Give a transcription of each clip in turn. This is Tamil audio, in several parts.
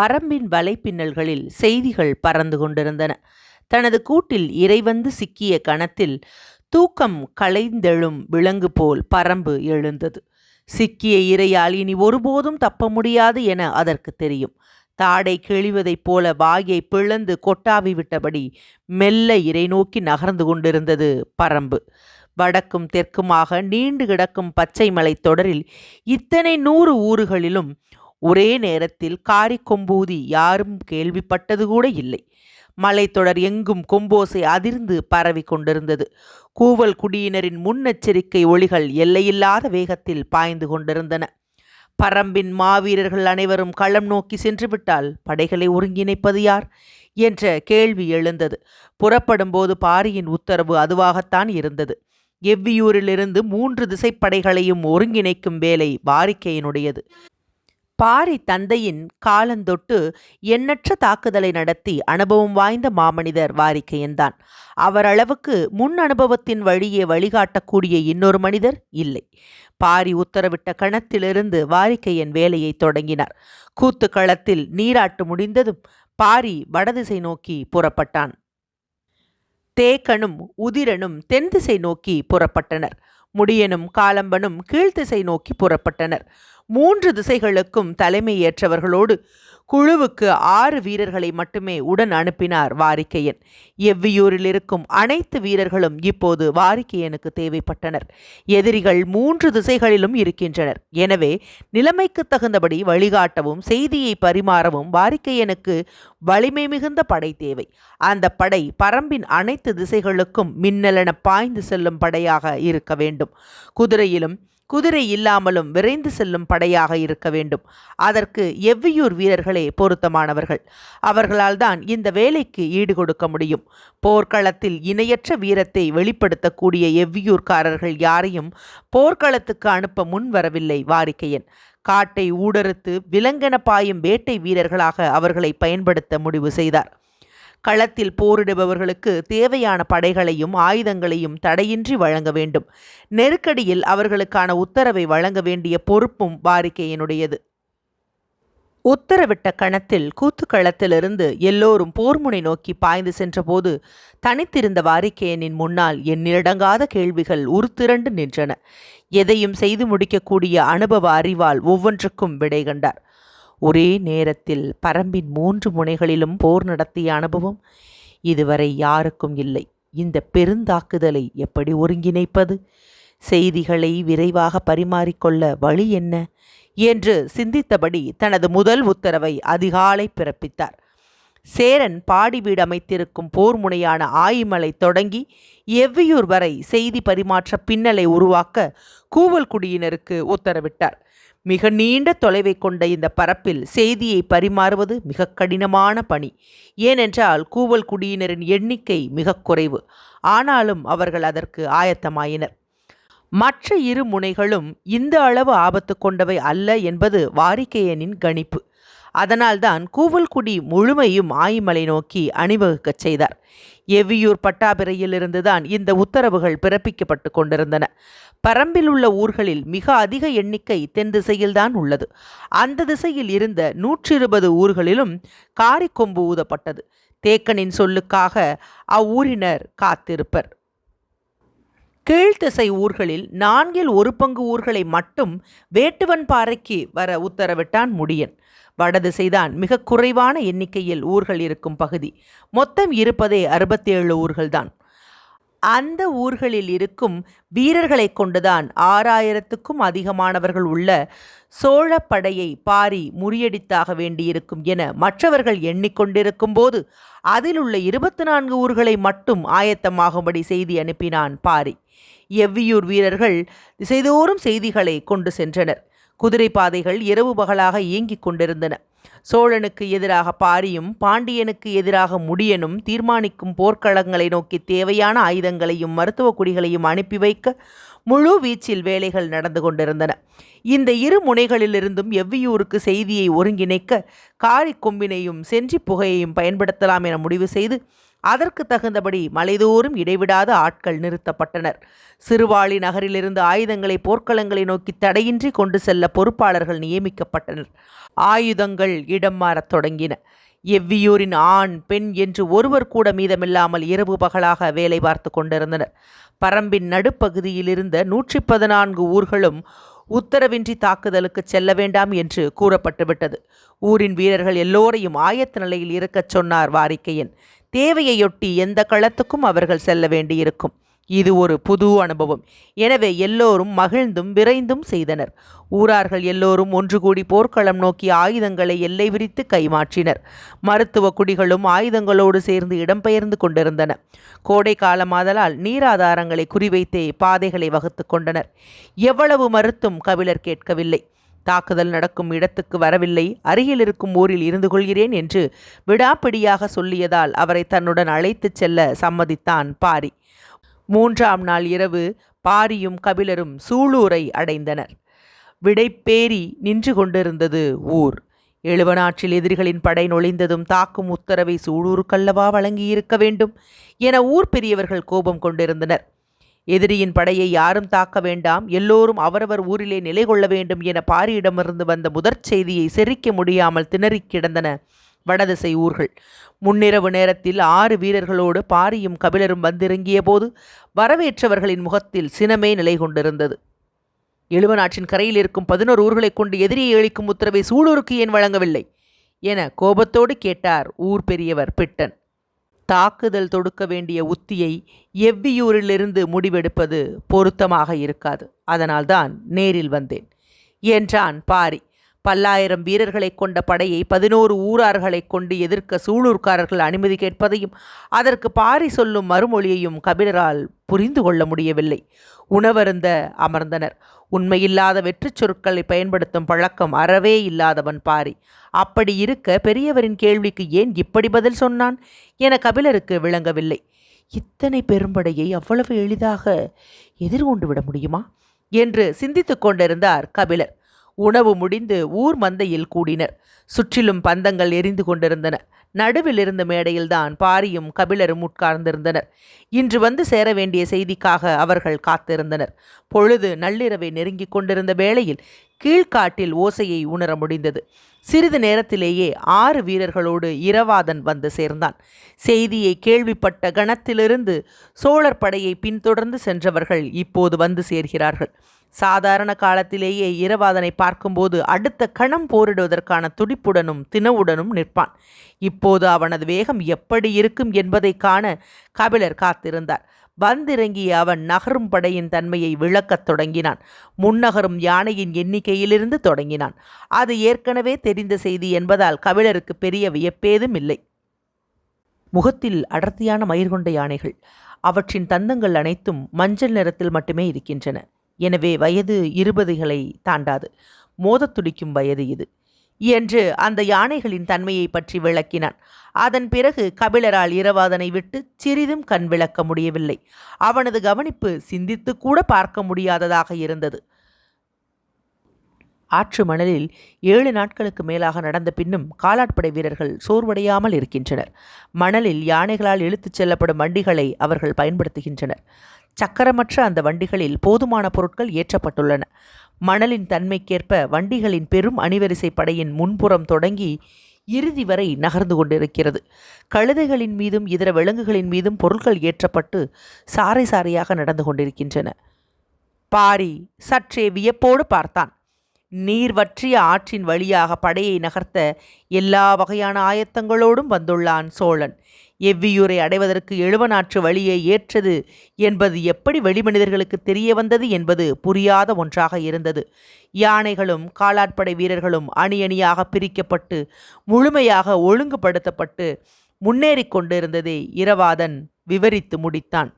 பரம்பின் வலைப்பின்னல்களில் செய்திகள் பறந்து கொண்டிருந்தன. தனது கூட்டில் இறைவந்து சிக்கிய கணத்தில் தூக்கம் களைந்தெழும் விலங்கு போல் பரம்பு எழுந்தது. சிக்கிய இரையால் இனி ஒருபோதும் தப்ப முடியாது என அதற்கு தெரியும். தாடை கிழிவதைப் போல வாயை பிளந்து கொட்டாவி விட்டபடி மெல்ல இறை நோக்கி நகர்ந்து கொண்டிருந்தது பரம்பு. வடக்கும் தெற்குமாக நீண்டு கிடக்கும் பச்சை மலைத் தொடரில் இத்தனை நூறு ஊர்களிலும் ஒரே நேரத்தில் காரி கொம்பூதி யாரும் கேள்விப்பட்டது கூட இல்லை. மலைத்தொடர் எங்கும் கொம்போசை அதிர்ந்து பரவி கொண்டிருந்தது. கூவல் குடியினரின் முன்னெச்சரிக்கை ஒளிகள் எல்லையில்லாத வேகத்தில் பாய்ந்து கொண்டிருந்தன. பரம்பின் மாவீரர்கள் அனைவரும் களம் நோக்கி சென்றுவிட்டால் படைகளை ஒருங்கிணைப்பது யார்? என்ற கேள்வி எழுந்தது. புறப்படும்போது பாரியின் உத்தரவு அதுவாகத்தான் இருந்தது. எவ்வியூரிலிருந்து மூன்று திசைப்படைகளையும் ஒருங்கிணைக்கும் வேலை வாரிக்கையினுடையது. பாரி தந்தையின் காலந்தொட்டு எண்ணற்ற தாக்குதலை நடத்தி அனுபவம் வாய்ந்த மாமனிதர் வாரிக்கையன்தான். அவரளவுக்கு முன் அனுபவத்தின் வழியே வழிகாட்டக்கூடிய இன்னொரு மனிதர் இல்லை. பாரி உத்தரவிட்ட கணத்திலிருந்து வாரிக்கையன் வேலையை தொடங்கினார். கூத்து களத்தில் நீராட்டு முடிந்ததும் பாரி வடதிசை நோக்கி புறப்பட்டான். தேக்கனும் உதிரனும் தென் திசை நோக்கி புறப்பட்டனர். முடியனும் காலம்பனும் கீழ்த்திசை நோக்கி புறப்பட்டனர். மூன்று திசைகளுக்கும் தலைமையேற்றவர்களோடு குழுவுக்கு ஆறு வீரர்களை மட்டுமே உடன் அனுப்பினார் வாரிக்கையன். எவ்வியூரில் இருக்கும் அனைத்து வீரர்களும் இப்போது வாரிக்கையனுக்கு தேவைப்பட்டனர். எதிரிகள் மூன்று திசைகளிலும் இருக்கின்றனர். எனவே நிலைமைக்கு தகுந்தபடி வழிகாட்டவும் செய்தியை பரிமாறவும் வாரிக்கையனுக்கு வலிமை மிகுந்த படை தேவை. அந்த படை பரம்பின் அனைத்து திசைகளுக்கும் மின்னலென பாய்ந்து செல்லும் படையாக இருக்க வேண்டும். குதிரையிலும் குதிரை இல்லாமலும் விரைந்து செல்லும் படையாக இருக்க வேண்டும். அதற்கு எவ்வியூர் வீரர்களே பொருத்தமானவர்கள். அவர்களால் தான் இந்த வேலைக்கு ஈடு கொடுக்க முடியும். போர்க்களத்தில் இணையற்ற வீரத்தை வெளிப்படுத்தக்கூடிய எவ்வியூர்காரர்கள் யாரையும் போர்க்களத்துக்கு அனுப்ப முன் வரவில்லை வாரிக்கையன். காட்டை ஊடறுத்து விலங்கென பாயும் வேட்டை வீரர்களாக அவர்களை பயன்படுத்த முடிவு செய்தார். களத்தில் போரிடுபவர்களுக்கு தேவையான படைகளையும் ஆயுதங்களையும் தடையின்றி வழங்க வேண்டும். நெருக்கடியில் அவர்களுக்கான உத்தரவை வழங்க வேண்டிய பொறுப்பும் வாரிக்கையினுடையது. உத்தரவிட்ட கணத்தில் கூத்துக்களத்திலிருந்து எல்லோரும் போர்முனை நோக்கி பாய்ந்து சென்றபோது தனித்திருந்த வாரிக்கையனின் முன்னால் எண்ணிலடங்காத கேள்விகள் உருத்திரண்டு நின்றன. எதையும் செய்து முடிக்கக்கூடிய அனுபவ அறிவால் ஒவ்வொன்றுக்கும் விடை கண்டார். ஒரே நேரத்தில் பரம்பின் மூன்று முனைகளிலும் போர் நடத்திய அனுபவம் இதுவரை யாருக்கும் இல்லை. இந்த பெருந்தாக்குதலை எப்படி ஒருங்கிணைப்பது? செய்திகளை விரைவாக பரிமாறிக்கொள்ள வழி என்ன? என்று சிந்தித்தபடி தனது முதல் உத்தரவை அதிகாலை பிறப்பித்தார். சேரன் பாடி வீடு அமைத்திருக்கும் போர் முனையான ஆயிமலை தொடங்கி எவ்வியூர் வரை செய்தி பரிமாற்ற பின்னலை உருவாக்க கூவல் குடியினருக்கு உத்தரவிட்டார். மிக நீண்ட தொலைவை கொண்ட இந்த பரப்பில் செய்தியை பரிமாறுவது மிக கடினமான பணி. ஏனென்றால் கூவல் குடியினரின் எண்ணிக்கை மிக குறைவு. ஆனாலும் அவர்கள் அதற்கு ஆயத்தமாயினர். மற்ற இரு முனைகளும் இந்த அளவு ஆபத்து கொண்டவை அல்ல என்பது வாரிக்கையனின் கணிப்பு. அதனால்தான் கூவல்குடி முழுமையும் ஆயிமலை நோக்கி அணிவகுக்கச் செய்தார். எவ்வியூர் பட்டாபிரையிலிருந்துதான் இந்த உத்தரவுகள் பிறப்பிக்கப்பட்டு கொண்டிருந்தன. பரம்பில் உள்ள ஊர்களில் மிக அதிக எண்ணிக்கை தென் திசையில்தான் உள்ளது. அந்த திசையில் இருந்த நூற்றி இருபது ஊர்களிலும் காரிக்கொம்பு ஊதப்பட்டது. தேக்கனின் சொல்லுக்காக அவ்வூரினர் காத்திருப்பர். கீழ்த்திசை ஊர்களில் நான்கில் ஒரு பங்கு ஊர்களை மட்டும் வேட்டுவன் பாறைக்கு வர உத்தரவிட்டான் முடியன். வடதிசைதான். மிக குறைவான எண்ணிக்கையில் ஊர்கள் இருக்கும் பகுதி. மொத்தம் இருப்பதே அறுபத்தேழு ஊர்கள்தான். அந்த ஊர்களில் இருக்கும் வீரர்களை கொண்டுதான் ஆறாயிரத்துக்கும் அதிகமானவர்கள் உள்ள சோழ படையை பாரி முறியடித்தாக வேண்டியிருக்கும் என மற்றவர்கள் எண்ணிக்கொண்டிருக்கும் போது அதில் உள்ள இருபத்தி நான்கு ஊர்களை மட்டும் ஆயத்தமாகும்படி செய்தி அனுப்பினான் பாரி. எவ்வியூர் வீரர்கள் திசைதோறும் செய்திகளை கொண்டு சென்றனர். குதிரை பாதைகள் இரவு பகலாக இயங்கிக் கொண்டிருந்தன. சோழனுக்கு எதிராக பாரியும் பாண்டியனுக்கு எதிராக முடியனும் தீர்மானிக்கும் போர்க்களங்களை நோக்கி தேவையான ஆயுதங்களையும் மருத்துவ குடிகளையும் அனுப்பி வைக்க முழு வீச்சில் வேலைகள் நடந்து கொண்டிருந்தன. இந்த இரு முனைகளிலிருந்தும் எவ்வியூருக்கு செய்தியை ஒருங்கிணைக்க காரி கொம்பினையும் சென்றி புகையையும் பயன்படுத்தலாம் என முடிவு செய்து அதற்கு தகுந்தபடி மலைதோறும் இடைவிடாத ஆட்கள் நிறுத்தப்பட்டனர். சிறுவாளி நகரிலிருந்து ஆயுதங்களை போர்க்களங்களை நோக்கி தடையின்றி கொண்டு செல்ல பொறுப்பாளர்கள் நியமிக்கப்பட்டனர். ஆயுதங்கள் இடம் மாறத் தொடங்கின. எவ்வியூரின் ஆண் பெண் என்று ஒருவர் கூட மீதமில்லாமல் இரவு பகலாக வேலை பார்த்து கொண்டிருந்தனர். பரம்பின் நடுப்பகுதியில் இருந்த நூற்றி பதினான்கு ஊர்களும் உத்தரவின்றி தாக்குதலுக்கு செல்ல வேண்டாம் என்று கூறப்பட்டுவிட்டது. ஊரின் வீரர்கள் எல்லோரையும் ஆயத்த நிலையில் இருக்கச் சொன்னார் வாரிக்கையன். தேவையொட்டி எந்த களத்துக்கும் அவர்கள் செல்ல வேண்டியிருக்கும். இது ஒரு புது அனுபவம். எனவே எல்லோரும் மகிழ்ந்தும் விரைந்தும் செய்தனர். ஊரார்கள் எல்லோரும் ஒன்று கூடி போர்க்களம் நோக்கி ஆயுதங்களை எல்லை விரித்து கைமாற்றினர். மருத்துவ குடிகளும் ஆயுதங்களோடு சேர்ந்து இடம்பெயர்ந்து கொண்டிருந்தன. கோடை காலமாதலால் நீராதாரங்களை குறிவைத்தே பாதைகளை வகுத்து கொண்டனர். எவ்வளவு மறுத்தும் கபிலர் கேட்கவில்லை. தாக்குதல் நடக்கும் இடத்துக்கு வரவில்லை அருகில் இருக்கும் ஊரில் இருந்து கொள்கிறேன் என்று விடாப்பிடியாக சொல்லியதால் அவரை தன்னுடன் அழைத்துச் செல்ல சம்மதித்தான் பாரி. மூன்றாம் நாள் இரவு பாரியும் கபிலரும் சூளூரை அடைந்தனர். விடைப்பேரி நின்று கொண்டிருந்தது ஊர். எழுவனாற்றில் எதிரிகளின் படை நொழிந்ததும் தாக்கும் உத்தரவை சூளூருக்கல்லவா வழங்கியிருக்க வேண்டும் என ஊர் பெரியவர்கள் கோபம் கொண்டிருந்தனர். எதிரியின் படையை யாரும் தாக்க வேண்டாம். எல்லோரும் அவரவர் ஊரிலே நிலை கொள்ள வேண்டும் என பாரியிடமிருந்து வந்த முதற் செய்தியை செரிக்க முடியாமல் திணறிக் கிடந்தன வடதிசை ஊர்கள். முன்னிரவு நேரத்தில் ஆறு வீரர்களோடு பாரியும் கபிலரும் வந்திறங்கிய போது வரவேற்றவர்களின் முகத்தில் சினமே நிலை கொண்டிருந்தது. எழுவனாற்றின் கரையில் இருக்கும் பதினோரு ஊர்களைக் கொண்டு எதிரியை அளிக்கும் உத்தரவை சூழூருக்கு ஏன் வழங்கவில்லை? என கோபத்தோடு கேட்டார் ஊர் பெரியவர் பிட்டன். தாக்குதல் தொடுக்க வேண்டிய உத்தியை எவ்வியூரிலிருந்து முடிவெடுப்பது பொருத்தமாக இருக்காது. அதனால்தான் நேரில் வந்தேன். என்றான் பாரி. பல்லாயிரம் வீரர்களைக் கொண்ட படையை பதினோரு ஊரார்களைக் கொண்டு எதிர்க்க சூளூர்காரர்கள் அனுமதி கேட்பதையும் அதற்கு பாரி சொல்லும் மறுமொழியையும் கபிலரால் புரிந்து கொள்ள முடியவில்லை. உணவருந்த அமர்ந்தனர். உண்மையில்லாத வெற்றுச் சொற்களை பயன்படுத்தும் பழக்கம் அறவே இல்லாதவன் பாரி. அப்படி இருக்க பெரியவரின் கேள்விக்கு ஏன் இப்படி பதில் சொன்னான்? என கபிலருக்கு விளங்கவில்லை. இத்தனை பெரும்படையை அவ்வளவு எளிதாக எதிர்கொண்டு விட முடியுமா? என்று சிந்தித்துக் கொண்டிருந்தார் கபிலர். உணவு முடிந்து ஊர் மந்தையில் கூடினர். சுற்றிலும் பந்தங்கள் எரிந்து கொண்டிருந்தன. நடுவில் இருந்த மேடையில்தான் பாரியும் கபிலரும் உட்கார்ந்திருந்தனர். இன்று வந்து சேர வேண்டிய செய்திக்காக அவர்கள் காத்திருந்தனர். பொழுது நள்ளிரவை நெருங்கிக் கொண்டிருந்த வேளையில் கீழ்காட்டில் ஓசையை உணர முடிந்தது. சிறிது நேரத்திலேயே ஆறு வீரர்களோடு இரவாதன் வந்து சேர்ந்தான். செய்தியை கேள்விப்பட்ட கணத்திலிருந்து சோழர் படையை பின்தொடர்ந்து சென்றவர்கள் இப்போது வந்து சேர்கிறார்கள். சாதாரண காலத்திலேயே இரவாதனை பார்க்கும்போது அடுத்த கணம் போரிடுவதற்கான துடிப்புடனும் தினவுடனும் நிற்பான். இப்போது அவனது வேகம் எப்படி இருக்கும் என்பதை காண கபிலர் காத்திருந்தார். வந்திறங்கிய அவன் நகரும் படையின் தன்மையை விளக்கத் தொடங்கினான். முன்னகரும் யானையின் எண்ணிக்கையிலிருந்து தொடங்கினான். அது ஏற்கனவே தெரிந்த செய்தி என்பதால் கபிலருக்கு பெரிய வியப்பேதும் இல்லை. முகத்தில் அடர்த்தியான மயிர் கொண்ட யானைகள். அவற்றின் தந்தங்கள் அனைத்தும் மஞ்சள் நிறத்தில் மட்டுமே இருக்கின்றன. எனவே வயது இருபதுகளை தாண்டாது. மோதத் துடிக்கும் வயது இது. என்று அந்த யானைகளின் தன்மையை பற்றி விளக்கினான். அதன் பிறகு கபிலரால் இரவாதனை விட்டு சிறிதும் கண் விளக்க முடியவில்லை. அவனது கவனிப்பு சிந்தித்து கூட பார்க்க முடியாததாக இருந்தது. ஆற்று மணலில் ஏழு நாட்களுக்கு மேலாக நடந்த பின்னும் காலாட்படை வீரர்கள் சோர்வடையாமல் இருக்கின்றனர். மணலில் யானைகளால் இழுத்துச் செல்லப்படும் வண்டிகளை அவர்கள் பயன்படுத்துகின்றனர். சக்கரமற்ற அந்த வண்டிகளில் போதுமான பொருட்கள் ஏற்றப்பட்டுள்ளன. மணலின் தன்மைக்கேற்ப வண்டிகளின் பெரும் அணிவரிசை படையின் முன்புறம் தொடங்கி இறுதி வரை நகர்ந்து கொண்டிருக்கிறது. கழுதைகளின் மீதும் இதர விலங்குகளின் மீதும் பொருட்கள் ஏற்றப்பட்டு சாறை சாறையாக நடந்து கொண்டிருக்கின்றன. பாரி சற்றே வியப்போடு பார்த்தான். நீர் வற்றிய ஆற்றின் வழியாக படையை நகர்த்த எல்லா வகையான ஆயத்தங்களோடும் வந்துள்ளான் சோழன். எவ்வியூரை அடைவதற்கு எழுவனாற்று வழியை ஏற்றது என்பது எப்படி வெளிமனிதர்களுக்கு தெரிய வந்தது என்பது புரியாத ஒன்றாக இருந்தது. யானைகளும் காலாட்படை வீரர்களும் அணி அணியாக பிரிக்கப்பட்டு முழுமையாக ஒழுங்குபடுத்தப்பட்டு முன்னேறிக் கொண்டிருந்ததை இரவாதன் விவரித்து முடித்தான்.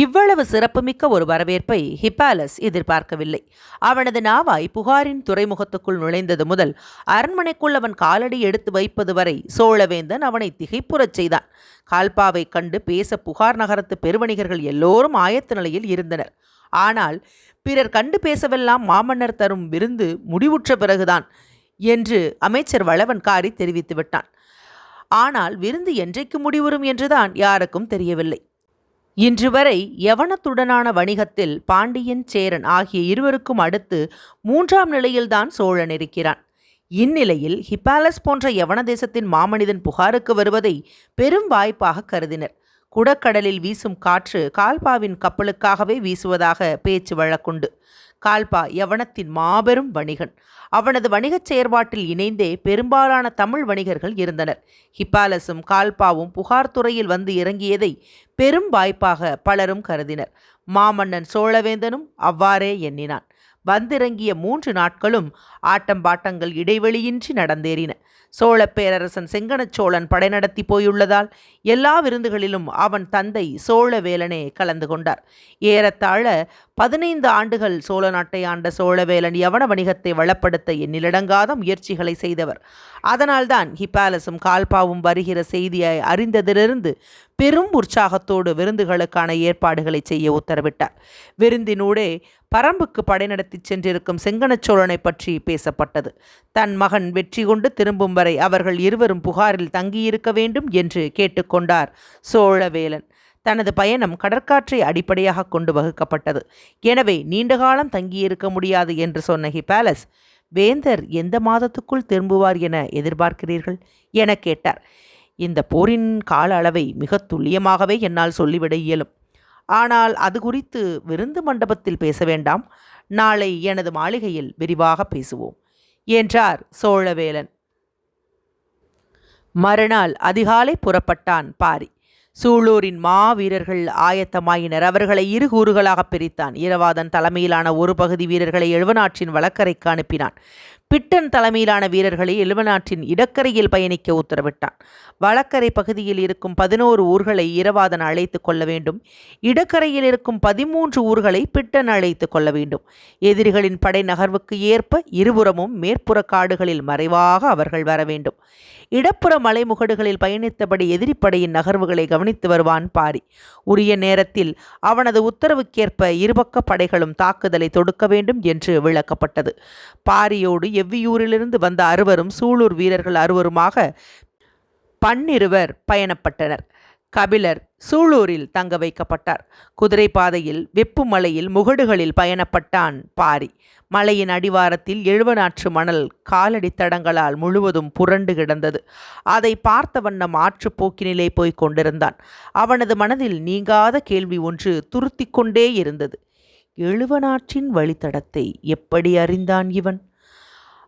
இவ்வளவு சிறப்புமிக்க ஒரு வரவேற்பை ஹிப்பாலஸ் எதிர்பார்க்கவில்லை. அவனது நாவாய் புகாரின் துறைமுகத்துக்குள் நுழைந்தது முதல் அரண்மனைக்குள் அவன் காலடி எடுத்து வைப்பது வரை சோழவேந்தன் அவனை திகைப்புறச் செய்தான். கால்பாவை கண்டு பேச புகார் நகரத்து பெருவணிகர்கள் எல்லோரும் ஆயத்த நிலையில் இருந்தனர். ஆனால் பிறர் கண்டு பேசவெல்லாம் மாமன்னர் தரும் விருந்து முடிவுற்ற பிறகுதான் என்று அமைச்சர் வளவன்காரி தெரிவித்து விட்டான் ஆனால் விருந்து என்றைக்கு முடிவுறும் என்றுதான் யாருக்கும் தெரியவில்லை. இன்று வரை யவனத்துடனான வணிகத்தில் பாண்டியன் சேரன் ஆகிய இருவருக்கும் அடுத்து மூன்றாம் நிலையில்தான் சோழன் இருக்கிறான். இந்நிலையில் ஹிப்பாலஸ் போன்ற யவன தேசத்தின் மாமனிதன் புகாருக்கு வருவதை பெரும் வாய்ப்பாக கருதினர். குடக்கடலில் வீசும் காற்று கால்பாவின் கப்பலுக்காகவே வீசுவதாக பேச்சு வழக்குண்டு. கால்பா யவனத்தின் மாபெரும் வணிகன். அவனது வணிகச் செயற்பாட்டில் இணைந்தே பெரும்பாலான தமிழ் வணிகர்கள் இருந்தனர். ஹிப்பாலஸும் கால்பாவும் புகார் துறையில் வந்து இறங்கியதை பெரும் வாய்ப்பாக பலரும் கருதினர். மாமன்னன் சோழவேந்தனும் அவ்வாறே எண்ணினான். வந்திறங்கிய மூன்று நாட்களும் ஆட்டம் பாட்டங்கள் இடைவெளியின்றி நடந்தேறின. சோழப் பேரரசன் செங்கனச் சோழன் படை நடத்தி போயுள்ளதால் எல்லா விருந்துகளிலும் அவன் தந்தை சோழவேலனே கலந்து கொண்டார். ஏறத்தாழ பதினைந்து ஆண்டுகள் சோழ நாட்டை ஆண்ட சோழவேலன் யவன வணிகத்தை வளப்படுத்த எண்ணிலடங்காத முயற்சிகளை செய்தவர். அதனால்தான் ஹிப்பாலஸும் கால்பாவும் வருகிற செய்தியை அறிந்ததிலிருந்து பெரும் உற்சாகத்தோடு விருந்துகளுக்கான ஏற்பாடுகளை செய்ய உத்தரவிட்டார். விருந்தினூடே பரம்புக்கு படை நடத்திச் சென்றிருக்கும் செங்கனச்சோழனை பற்றி பேசப்பட்டது. தன் மகன் வெற்றி கொண்டு திரும்பும் வரை அவர்கள் இருவரும் புகாரில் தங்கியிருக்க வேண்டும் என்று கேட்டுக்கொண்டார் சோழவேலன். தனது பயணம் கடற்காற்றை அடிப்படையாக கொண்டு வகுக்கப்பட்டது. எனவே நீண்டகாலம் தங்கியிருக்க முடியாது என்று சொன்ன ஹிபாலஸ் வேந்தர் எந்த மாதத்துக்குள் திரும்புவார் என எதிர்பார்க்கிறீர்கள்? என கேட்டார். இந்த போரின் கால அளவை மிக துல்லியமாகவே என்னால் சொல்லிவிட இயலும். ஆனால் அது குறித்து விருந்து மண்டபத்தில் பேச வேண்டாம். நாளை எனது மாளிகையில் விரிவாக பேசுவோம் என்றார் சோழவேலன். மறுநாள் அதிகாலை புறப்பட்டான் பாரி. சூளூரின் மாவீரர்கள் ஆயத்தமாயினர். அவர்களை இரு கூறுகளாக பிரித்தான். இரவாதன் தலைமையிலான ஒரு பகுதி வீரர்களை எழுவனாற்றின் வழக்கரைக்கு அனுப்பினான். பிட்டன் தலைமையிலான வீரர்களை எழுவநாற்றின் இடக்கரையில் பயணிக்க உத்தரவிட்டான். வழக்கரை பகுதியில் இருக்கும் பதினோரு ஊர்களை இரவாதன் அழைத்து கொள்ள வேண்டும். இடக்கரையில் இருக்கும் பதிமூன்று ஊர்களை பிட்டன் அழைத்து கொள்ள வேண்டும். எதிரிகளின் படை நகர்வுக்கு ஏற்ப இருபுறமும் மேற்புற காடுகளில் மறைவாக அவர்கள் வர வேண்டும். இடப்புற மலைமுகடுகளில் பயணித்தபடி எதிரிப்படையின் நகர்வுகளை கவனித்து வருவான் பாரி. உரிய நேரத்தில் அவனது உத்தரவுக்கேற்ப இருபக்க படைகளும் தாக்குதலை தொடுக்க வேண்டும் என்று விளக்கப்பட்டது. பாரியோடு எவ்வியூரிலிருந்து வந்த அறுவரும் சூளூர் வீரர்கள் அறுவருமாக பன்னிருவர் பயணப்பட்டனர். கபிலர் சூளூரில் தங்க வைக்கப்பட்டார். குதிரை பாதையில் வெப்புமலையில் முகடுகளில் பயணப்பட்டான் பாரி. மலையின் அடிவாரத்தில் எழுவனாற்று மணல் காலடி தடங்களால் முழுவதும் புரண்டு கிடந்தது. அதை பார்த்த வண்ணம் ஆற்றுப்போக்கினிலே போய்க் கொண்டிருந்தான். அவனது மனதில் நீங்காத கேள்வி ஒன்று துருத்தி கொண்டே இருந்தது. எழுவனாற்றின் வழித்தடத்தை எப்படி அறிந்தான் இவன்?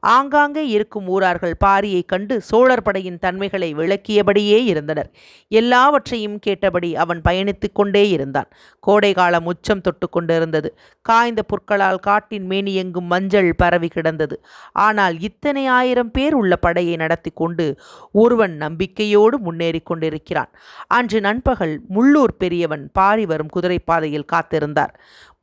ஆங்காங்கே இருக்கும் ஊரார்கள் பாரியை கண்டு சோழர் படையின் தன்மைகளை விளக்கியபடியே இருந்தனர். எல்லாவற்றையும் கேட்டபடி அவன் பயணித்து கொண்டே இருந்தான். கோடை காலம் உச்சம் தொட்டு கொண்டிருந்தது. காய்ந்த புற்களால் காட்டின் மேனி எங்கும் மஞ்சள் பரவி கிடந்தது. ஆனால் இத்தனை ஆயிரம் பேர் உள்ள படையை நடத்தி கொண்டு ஒருவன் நம்பிக்கையோடு முன்னேறி கொண்டிருக்கிறான். அன்று நண்பகல் முள்ளூர் பெரியவன் பாரி வரும் குதிரைப்பாதையில் காத்திருந்தார்.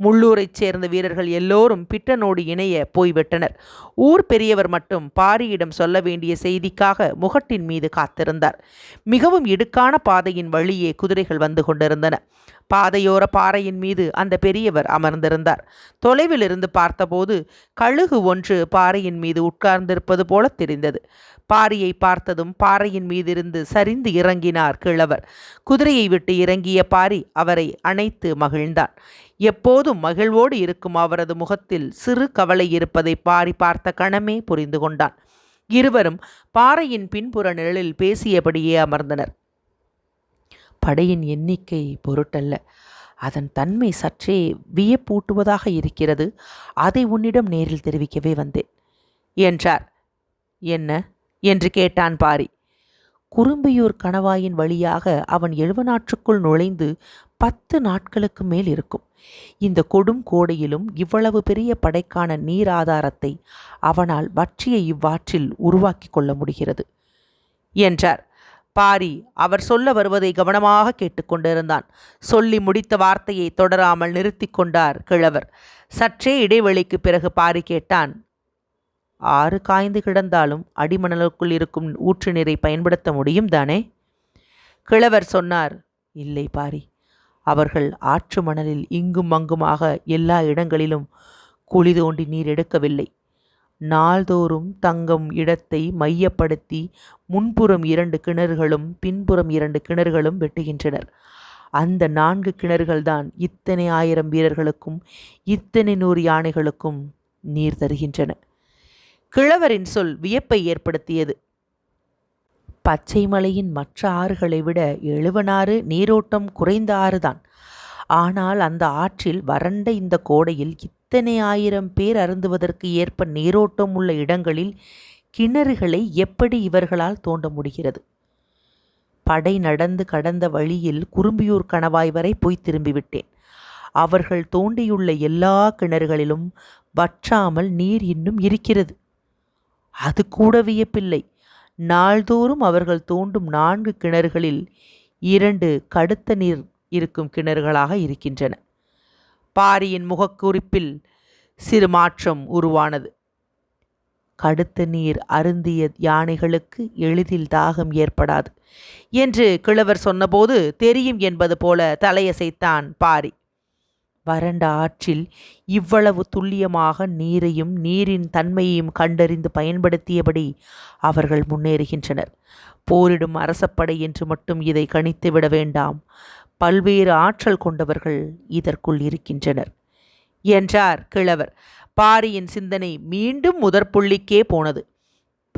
முள்ளூரைச் சேர்ந்த வீரர்கள் எல்லோரும் பிட்டனோடு இணைய போய்விட்டனர். ஊர் பெரியவர் மட்டும் பாரியிடம் சொல்ல வேண்டிய செய்திக்காக முகட்டின் மீது காத்திருந்தார். மிகவும் இடுக்கான பாதையின் வழியே குதிரைகள் வந்து கொண்டிருந்தன. பாதையோர பாறையின் மீது அந்த பெரியவர் அமர்ந்திருந்தார். தொலைவில் இருந்து பார்த்தபோது கழுகு ஒன்று பாறையின் மீது உட்கார்ந்திருப்பது போல தெரிந்தது. பாரியை பார்த்ததும் பாறையின் மீதிருந்து சரிந்து இறங்கினார் கிழவர். குதிரையை விட்டு இறங்கிய பாரி அவரை அணைத்து மகிழ்ந்தான். எப்போதும் மகிழ்வோடு இருக்கும் அவரது முகத்தில் சிறு கவலை இருப்பதை பாரி பார்த்த கணமே புரிந்து கொண்டான். இருவரும் பாறையின் பின்புற நிழலில் பேசியபடியே அமர்ந்தனர். படையின் எண்ணிக்கை பொருட்டல்ல. அதன் தன்மை சற்றே வியப்பூட்டுவதாக இருக்கிறது. அதை உன்னிடம் நேரில் தெரிவிக்கவே வந்தேன். என்றார். என்ன என்று கேட்டான் பாரி. குறும்பியூர் கணவாயின் வழியாக அவன் எழுவனாற்றுக்குள் நுழைந்து பத்து நாட்களுக்கு மேல் இருக்கும். இந்த கொடும் கோடையிலும் இவ்வளவு பெரிய படைக்கான நீர் ஆதாரத்தை அவனால் வற்றிய இவ்வாற்றில் உருவாக்கி கொள்ள முடிகிறது. என்றார். பாரி அவர் சொல்ல வருவதை கவனமாக கேட்டுக்கொண்டிருந்தான் சொல்லி முடித்த வார்த்தையை தொடராமல் நிறுத்தி கொண்டார் கிழவர். சற்றே இடைவெளிக்கு பிறகு பாரி கேட்டான் ஆறு காய்ந்து கிடந்தாலும் அடிமணலுக்குள் இருக்கும் ஊற்று நீரை பயன்படுத்த முடியும் தானே? கிழவர் சொன்னார் இல்லை பாரி. அவர்கள் ஆற்று மணலில் இங்கும் அங்குமாக எல்லா இடங்களிலும் குழி தோண்டி நீர் எடுக்கவில்லை. நாள்தோறும் தங்கும் இடத்தை மையப்படுத்தி முன்புறம் இரண்டு கிணறுகளும் பின்புறம் இரண்டு கிணறுகளும் வெட்டுகின்றனர். அந்த நான்கு கிணறுகள்தான் இத்தனை ஆயிரம் வீரர்களுக்கும் இத்தனை நூறு யானைகளுக்கும் நீர் தருகின்றன. கிழவரின் சொல் வியப்பை ஏற்படுத்தியது. பச்சை மலையின் மற்ற ஆறுகளை விட எழுவனாறு நீரோட்டம் குறைந்த ஆறுதான். ஆனால் அந்த ஆற்றில் வறண்ட இந்த கோடையில் இத்தனை ஆயிரம் பேர் அருந்துவதற்கு ஏற்ப நீரோட்டம் உள்ள இடங்களில் கிணறுகளை எப்படி இவர்களால் தோண்ட முடிகிறது? படை நடந்து கடந்த வழியில் குறும்பியூர் கணவாய் வரை போய் திரும்பிவிட்டேன். அவர்கள் தோண்டியுள்ள எல்லா கிணறுகளிலும் வற்றாமல் நீர் இன்னும் இருக்கிறது. அது கூட வியப்பில்லை. நாள்தோறும் அவர்கள் தோண்டும் நான்கு கிணறுகளில் இரண்டு கடுத்த நீர் இருக்கும் கிணறுகளாக இருக்கின்றன. பாரியின் முகக்குறிப்பில் சிறு மாற்றம் உருவானது. கடுத்த நீர் அருந்திய யானைகளுக்கு எளிதில் தாகம் ஏற்படாது. என்று கிழவர் சொன்னபோது தெரியும் என்பது போல தலையசைத்தான் பாரி. வறண்ட ஆற்றில் இவ்வளவு துல்லியமாக நீரையும் நீரின் தன்மையையும் கண்டறிந்து பயன்படுத்தியபடி அவர்கள் முன்னேறுகின்றனர். போரிடும் அரசப்படை என்று மட்டும் இதை கணித்து விட வேண்டாம். பல்வேறு ஆற்றல் கொண்டவர்கள் இதற்குள் இருக்கின்றனர். என்றார் கிழவர். பாரியின் சிந்தனை மீண்டும் முதற்புள்ளிக்கே போனது.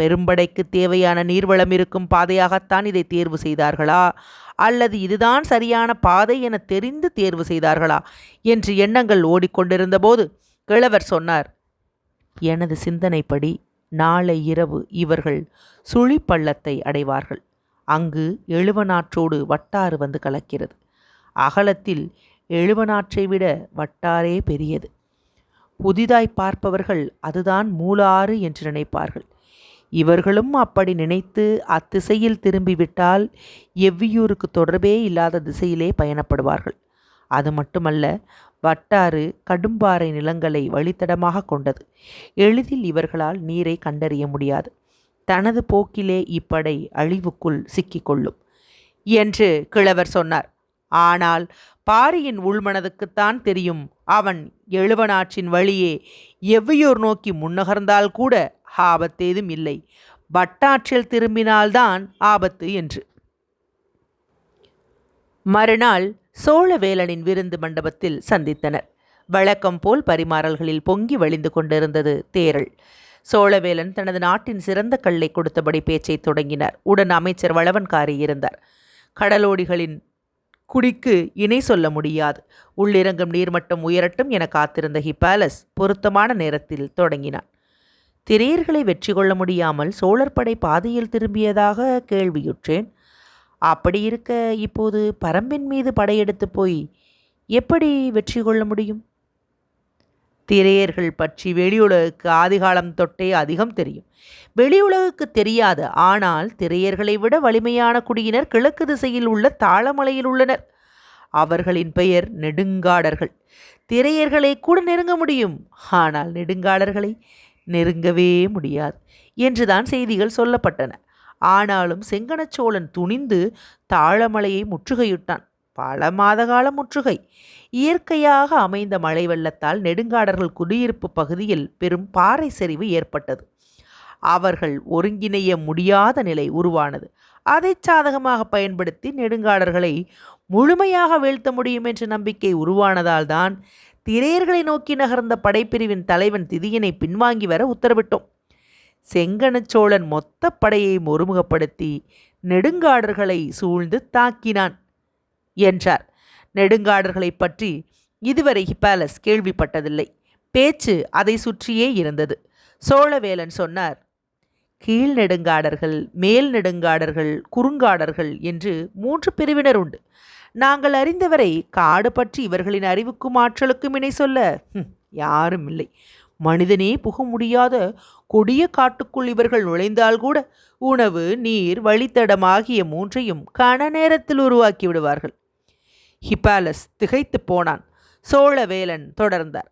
பெரும்படைக்கு தேவையான நீர்வளம் இருக்கும் பாதையாகத்தான் இதை தேர்வு செய்தார்களா? அல்லது இதுதான் சரியான பாதை என தெரிந்து தேர்வு செய்தார்களா என்று எண்ணங்கள் ஓடிக்கொண்டிருந்தபோது கிழவர் சொன்னார் எனது சிந்தனைப்படி நாளை இரவு இவர்கள் சுழிப்பள்ளத்தை அடைவார்கள். அங்கு எழுவனாற்றோடு வட்டாறு வந்து கலக்கிறது. அகலத்தில் எழுவனாற்றை விட வட்டாரே பெரியது. புதிதாய் பார்ப்பவர்கள் அதுதான் மூலாறு என்று நினைப்பார்கள். இவர்களும் அப்படி நினைத்து அத்திசையில் திரும்பிவிட்டால் எவ்வியூருக்கு தொடர்பே இல்லாத திசையிலே பயணப்படுவார்கள். அது மட்டுமல்ல வட்டாறு கடும்பாறை நிலங்களை வழித்தடமாக கொண்டது. எளிதில் இவர்களால் நீரை கண்டறிய முடியாது. தனது போக்கிலே இப்படை அழிவுக்குள் சிக்கிக்கொள்ளும். என்று கிழவர் சொன்னார். ஆனால் பாரியின் உள்மனதுக்குத்தான் தெரியும் அவன் எழுவனாற்றின் வழியே எவ்வியூர் நோக்கி முன்னகர்ந்தால் கூட ஆபத்தேதும் இல்லை. வட்டாற்றில் திரும்பினால்தான் ஆபத்து என்று. மறுநாள் சோழவேலனின் விருந்து மண்டபத்தில் சந்தித்தனர். வழக்கம் போல் பரிமாறல்களில் பொங்கி வழிந்து கொண்டிருந்தது தேரல். சோழவேலன் தனது நாட்டின் சிறந்த கல்லை கொடுத்தபடி பேச்சை தொடங்கினார். உடன் அமைச்சர் வளவன்காரி இருந்தார். கடலோடிகளின் குடிக்கு இணை சொல்ல முடியாது. உள்ளிறங்கும் நீர்மட்டம் உயரட்டும் என காத்திருந்த ஹிபாலஸ் பொருத்தமான நேரத்தில் தொடங்கினான். திரையர்களை வெற்றி கொள்ள முடியாமல் சோழர் படை பாதையில் திரும்பியதாக கேள்வியுற்றேன். அப்படி இருக்க இப்போது பரம்பின் மீது படையெடுத்து போய் எப்படி வெற்றி கொள்ள முடியும்? திரையர்கள் பற்றி வெளியுலகுக்கு ஆதிகாலம் தொட்டே அதிகம் தெரியும். வெளியுலகுக்கு தெரியாது ஆனால் திரையர்களை விட வலிமையான குடியினர் கிழக்கு திசையில் உள்ள தாளமலையில் உள்ளனர். அவர்களின் பெயர் நெடுங்காடர்கள். திரையர்களை கூட நெருங்க முடியும். ஆனால் நெடுங்காடர்களை நெருங்கவே முடியாது என்றுதான் செய்திகள் சொல்லப்பட்டன. ஆனாலும் செங்கனச்சோழன் துணிந்து தாழமலையை முற்றுகையிட்டான். பல மாத கால முற்றுகை. இயற்கையாக அமைந்த மழை வெள்ளத்தால் நெடுங்காடர்கள் குடியிருப்பு பகுதியில் பெரும் பாறை சரிவு ஏற்பட்டது. அவர்கள் ஒருங்கிணைய முடியாத நிலை உருவானது. அதை சாதகமாக பயன்படுத்தி நெடுங்காடர்களை முழுமையாக வீழ்த்த முடியும் என்ற நம்பிக்கை உருவானதால் தான் திரையர்களை நோக்கி நகர்ந்த படைப்பிரிவின் தலைவன் திதியனை பின்வாங்கி வர உத்தரவிட்டோம். செங்கனச்சோழன் மொத்த படையை ஒருமுகப்படுத்தி நெடுங்காடர்களை சூழ்ந்து தாக்கினான். என்றார். நெடுங்காடர்களை பற்றி இதுவரை ஹிப்பாலஸ் கேள்விப்பட்டதில்லை. பேச்சு அதை சுற்றியே இருந்தது. சோழவேலன் சொன்னார் கீழ் நெடுங்காடர்கள் மேல் நெடுங்காடர்கள் குறுங்காடர்கள் என்று மூன்று பிரிவினர் உண்டு. நாங்கள் அறிந்தவரை காடு பற்றி இவர்களின் அறிவுக்கும் ஆற்றலுக்கும் இணை சொல்ல யாரும் இல்லை. மனிதனே புக முடியாத கொடிய காட்டுக்குள் இவர்கள் நுழைந்தால் கூட உணவு நீர் வழித்தடம் ஆகிய மூன்றையும் கன நேரத்தில் உருவாக்கி விடுவார்கள். ஹிபாலஸ் திகைத்து போனான். சோழவேலன் தொடர்ந்தார்.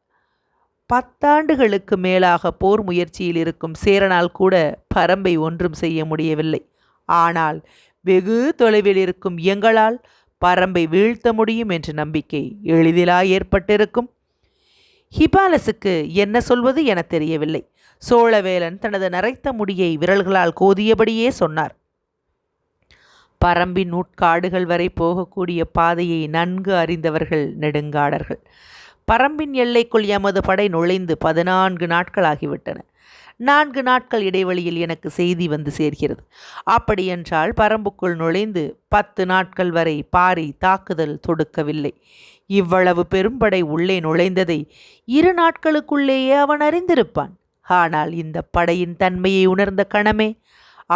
பத்தாண்டுகளுக்கு மேலாக போர் முயற்சியில் இருக்கும் சேரனால் கூட பரம்பை ஒன்றும் செய்ய முடியவில்லை. ஆனால் வெகு தொலைவில் இருக்கும் எங்களால் பரம்பை வீழ்த்த முடியும் என்ற நம்பிக்கை எளிதிலா ஏற்பட்டிருக்கும். ஹிபாலஸுக்கு என்ன சொல்வது என தெரியவில்லை. சோழவேலன் தனது நரைத்த முடியை விரல்களால் கோதியபடியே சொன்னார். பரம்பின் உட்காடுகள் வரை போகக்கூடிய பாதையை நன்கு அறிந்தவர்கள் நெடுங்காடர்கள். பரம்பின் எல்லைக்குள் எமது படை நுழைந்து பதினான்கு நாட்களாகிவிட்டன. நான்கு நாட்கள் இடைவெளியில் எனக்கு செய்தி வந்து சேர்கிறது. அப்படியென்றால் பரம்புக்குள் நுழைந்து பத்து நாட்கள் வரை பாரி தாக்குதல் தொடுக்கவில்லை. இவ்வளவு பெரும்படை உள்ளே நுழைந்ததை இரு நாட்களுக்குள்ளேயே அவன் அறிந்திருப்பான். ஆனால் இந்த படையின் தன்மையை உணர்ந்த கணமே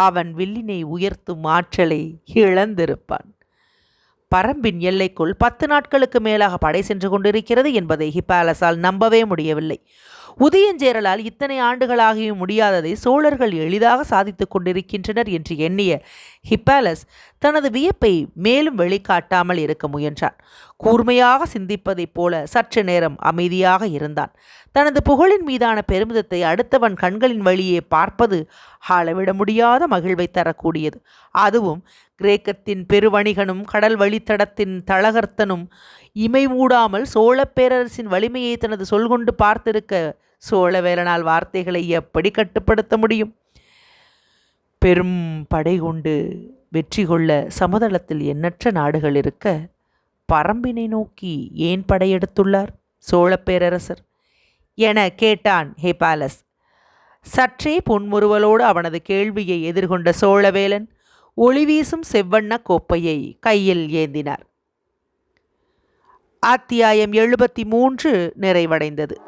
அவன் வில்லினை உயர்த்தும் ஆற்றலை இழந்திருப்பான். பரம்பின் எல்லைக்குள் பத்து நாட்களுக்கு மேலாக படை சென்று கொண்டிருக்கிறது என்பதை ஹிபாலஸால் நம்பவே முடியவில்லை. உதயஞ்சேரலால் இத்தனை ஆண்டுகளாகியும் முடியாததை சோழர்கள் எளிதாக சாதித்துக் கொண்டிருக்கின்றனர் என்று எண்ணிய ஹிப்பாலஸ் தனது வியப்பை மேலும் வெளிக்காட்டாமல் இருக்க முயன்றான். கூர்மையாக சிந்திப்பதைப் போல சற்று நேரம் அமைதியாக இருந்தான். தனது புகழின் மீதான பெருமிதத்தை அடுத்தவன் கண்களின் வழியே பார்ப்பது அளவிட முடியாத மகிழ்வை தரக்கூடியது. அதுவும் கிரேக்கத்தின் பெருவணிகனும் கடல் வழித்தடத்தின் தளகர்த்தனும் இமை மூடாமல் சோழப் பேரரசின் வலிமையை தனது சொல்கொண்டு பார்த்திருக்க சோழவேலனால் வார்த்தைகளை எப்படி கட்டுப்படுத்த முடியும்? பெரும் படை கொண்டு வெற்றி கொள்ள சமதளத்தில் எண்ணற்ற நாடுகள் இருக்க பரம்பினை நோக்கி ஏன் படையெடுத்துள்ளார் சோழ பேரரசர்? என கேட்டான் ஹேபாலஸ். சற்றே புன்முறுவலோடு அவனது கேள்வியை எதிர்கொண்ட சோழவேலன் ஒளிவீசும் செவ்வண்ண கோப்பையை கையில் ஏந்தினார். அத்தியாயம் எழுபத்தி மூன்று நிறைவடைந்தது.